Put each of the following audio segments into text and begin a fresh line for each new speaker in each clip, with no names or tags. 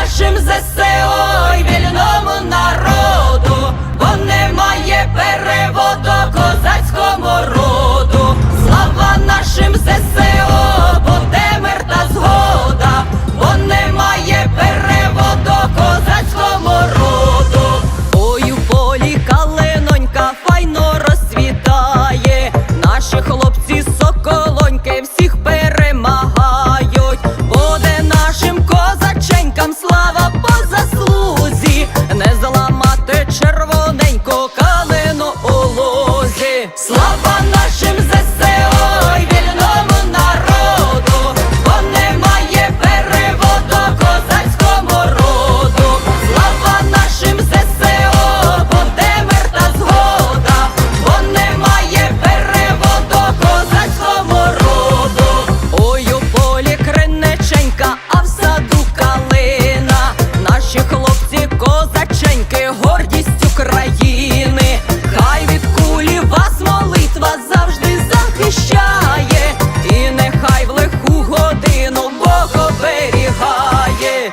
нашим ЗСО і вільному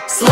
Slim.